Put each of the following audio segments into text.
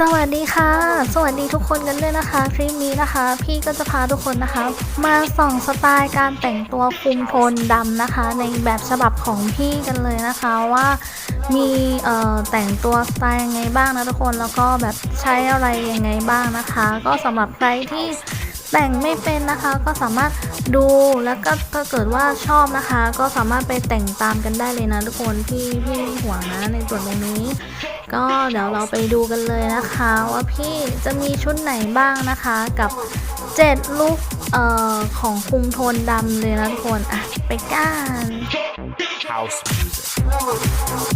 สวัสดีค่ะ สวัสดีทุกคนกันด้วยนะคะ คลิปนี้นะคะ พี่ก็จะพาทุกคนนะคะ มาส่องสไตล์การแต่งตัวคุมโทนดำนะคะ ในแบบฉบับของพี่กันเลยนะคะว่ามีเอ่อแต่งตัวสไตล์ยังไงบ้างนะทุกคนแล้วก็แบบใช้อะไรยังไงบ้างนะคะ ก็สำหรับใครที่แต่งไม่เป็นนะคะก็สามารถดูแล้วก็ถ้าเกิดว่าชอบนะคะ ก็สามารถไปแต่งตามกันได้เลยนะทุกคนพี่พี่ห่วงนะในส่วนตรงนี้ ก็เดี๋ยวเราไปดูกันเลยนะคะ ว่าพี่จะมีชุดไหนบ้างนะคะกับ 7 ลุคเอ่อของคุมโทนดำเลยนะทุกคน อะ ไปกัน house music.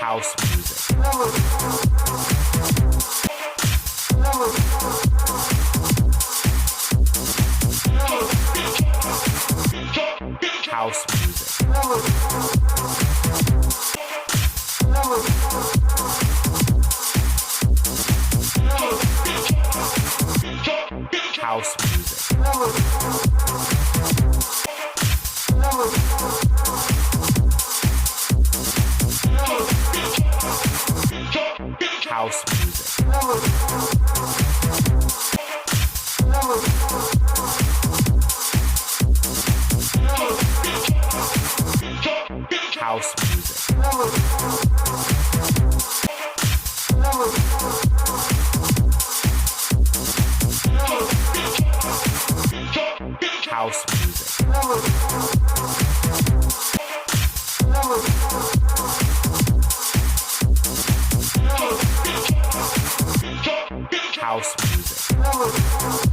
House music. House music. House music. House music. House music. House music. House music.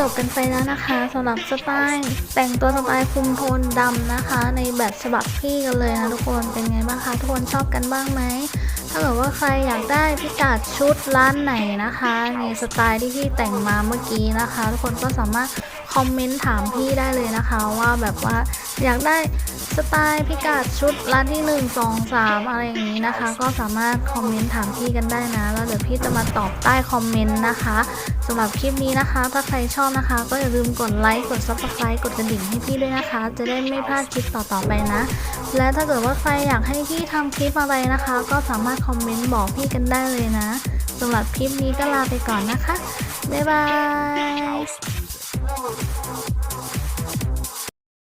จบกันไปแล้วนะคะสำหรับสไตล์แต่งตัวสไตล์คุมโทนดำนะคะ ในแบบฉบับพี่กันเลยนะทุกคนเป็นไงบ้างคะทุกคนชอบกันบ้างไหมถ้าเกิดว่าใครอยากได้พิกัดชุดร้านไหนนะคะ ในสไตล์ที่พี่แต่งมาเมื่อกี้นะคะ ทุกคนก็สามารถ คอมเมนต์ถามพี่ได้เลยนะคะว่าแบบว่าอยากได้สไตล์พิกัดชุดร้านที่ 1 2 3 อะไรอย่างนี้นะคะ ก็สามารถคอมเมนต์ถามพี่กันได้นะ แล้วเดี๋ยวพี่จะมาตอบใต้คอมเมนต์นะคะสำหรับคลิปนี้นะคะ ถ้าใครชอบนะคะ ก็อย่าลืมกดไลค์กด subscribe กดกระดิ่งให้พี่ด้วยนะคะ จะได้ไม่พลาดคลิปต่อๆไปนะ และถ้าเกิดว่าใครอยากให้พี่ทำคลิปอะไรนะคะ ก็สามารถคอมเมนต์บอกพี่กันได้เลยนะสำหรับคลิปนี้ก็ลาไปก่อนนะคะบ๊ายบาย Oh, oh.